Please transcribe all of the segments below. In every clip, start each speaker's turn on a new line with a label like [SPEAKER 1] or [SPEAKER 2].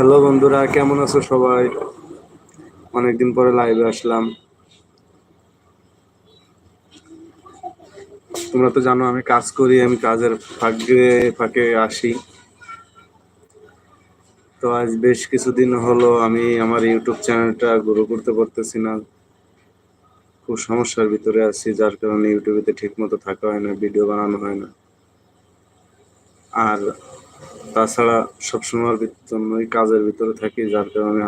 [SPEAKER 1] Hello বন্ধুরা, কেমন আছো সবাই? অনেকদিন পরে লাইভে আসলাম। তোমরা তো জানো, আমি কাজ করি, আমি কাজের ফাঁকে ফাঁকে আসি। তো আজ বেশ কিছুদিন হলো আমি আমার ইউটিউব চ্যানেলটা গ্রো করতে পারতেছি না। খুব সমস্যার ভিতরে আছি, যার কারণে ইউটিউবেতে ঠিক মতো থাকা হয় না ভিডিও বানানো হয় না। আর তাছাড়া সবসময়ের জন্যই কাজের ভিতরে থাকি, যার কারণে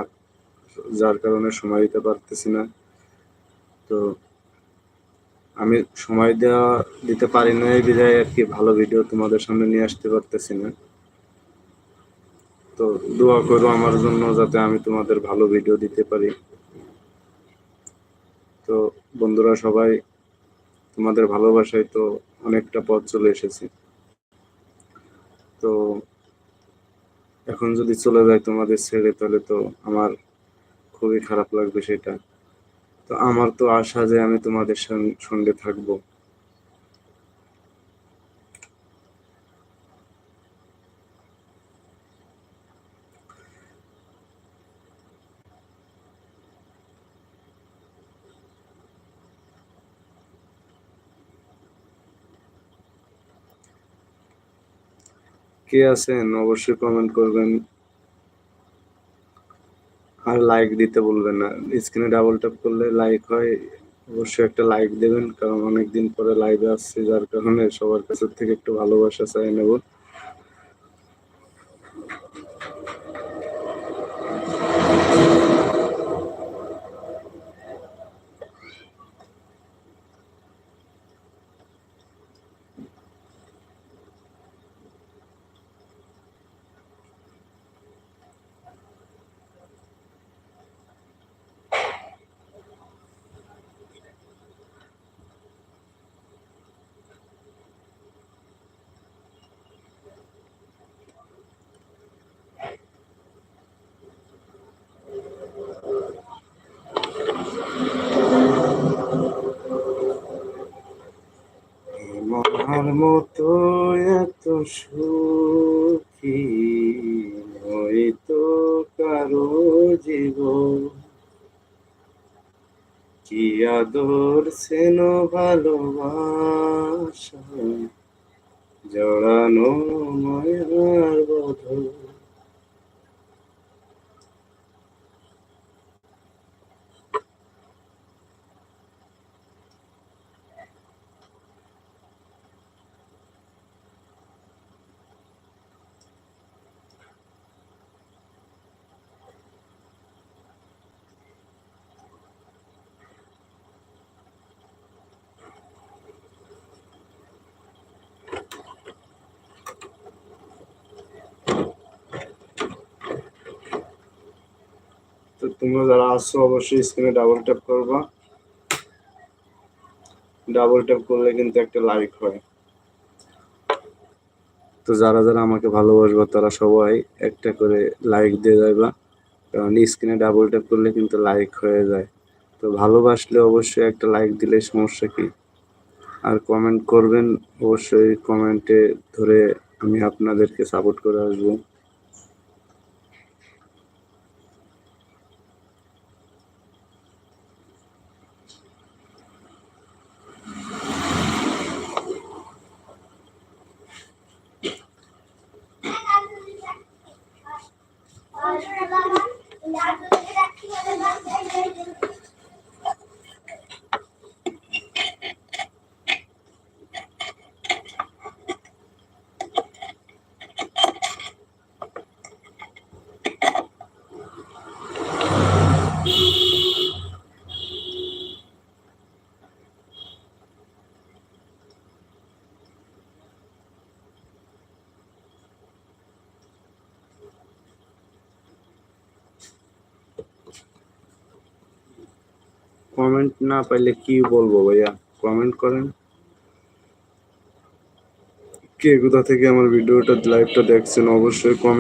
[SPEAKER 1] যার কারণে সময় দিতে পারতেছি না। তো আমি সময় দেওয়া দিতে পারি না এই বিধায় আর কি ভালো ভিডিও তোমাদের সামনে নিয়ে আসতে পারতেছি না। তো দোয়া করো আমার জন্য যাতে আমি তোমাদের ভালো ভিডিও দিতে পারি। তো বন্ধুরা সবাই, তোমাদের ভালোবাসায় তো অনেকটা পথ চলে এসেছি। তো এখন যদি চলে যায় তোমাদের ছেড়ে, তাহলে তো আমার খুবই খারাপ লাগবে সেটা। তো আমার তো আশা যে আমি তোমাদের সঙ্গে থাকব। কে আছেন, অবশ্যই কমেন্ট করবেন। আর লাইক দিতে বলবেন না। স্ক্রিনে ডাবল ট্যাপ করলে লাইক হয়, অবশ্যই একটা লাইক দেবেন, কারণ অনেকদিন পরে লাইভে আসছে, যার কারণে সবার কাছে থেকে একটু ভালোবাসা চাই নেব। আমার মতো এত সুখী হয়তো কারও জীব কি আদর সেন ভালোবাসা তোমরা যারা আসছো, অবশ্যই স্ক্রিনে ডাবল ট্যাপ করবা। ডাবল ট্যাপ করলে কিন্তু একটা লাইক হয়। তো যারা যারা আমাকে ভালোবাসবা, তারা সবাই একটা করে লাইক দিয়ে যাইবা। কারণ স্ক্রিনে ডাবল ট্যাপ করলে কিন্তু লাইক হয়ে যায়। তো ভালোবাসলে অবশ্যই একটা লাইক দিলে সমস্যা কি? আর কমেন্ট করবেন, অবশ্যই কমেন্টে ধরে আমি আপনাদেরকে সাপোর্ট করে আসব। I'm going to go back. I'm. Comment না পাইলে কি বলব ভাইয়া? কমেন্ট করেন। কে কোথা থেকে আমার ভিডিওটা লাইভটা দেখছেন, অবশ্যই কমেন্ট